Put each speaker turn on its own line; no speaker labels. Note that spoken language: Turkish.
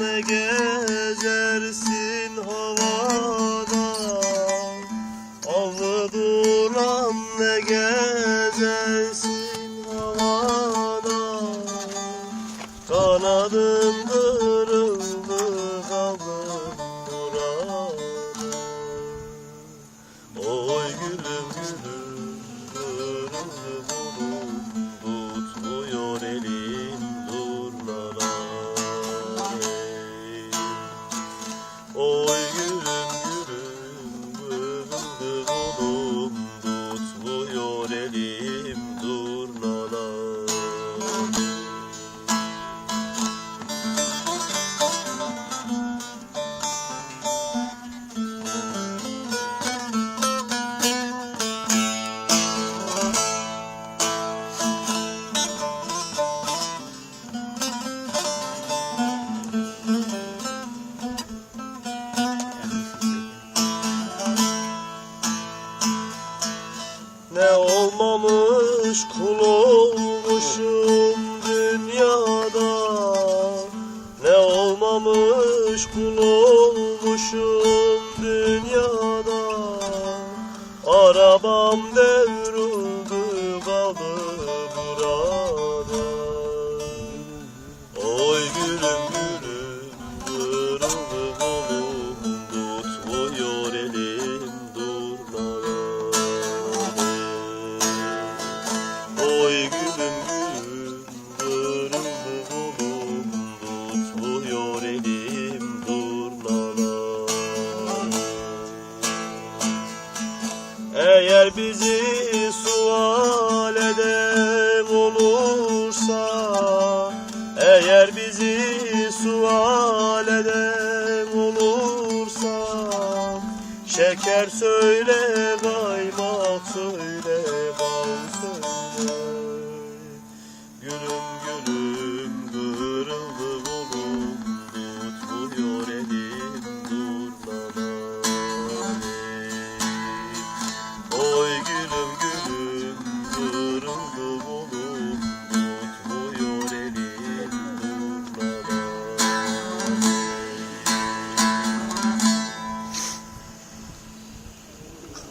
ne gezersin havada? Avlı duran ne gezersin havada? Kanadım kırıldı kaldım burada Oy gülüm gülüm Oy Ne olmamış kul olmuşum dünyada. Ne olmamış kul olmuşum dünyada. Arabam devruldu bizi sualede olursa Eğer bizi sualede olursa Şeker söyle kaymak söyle.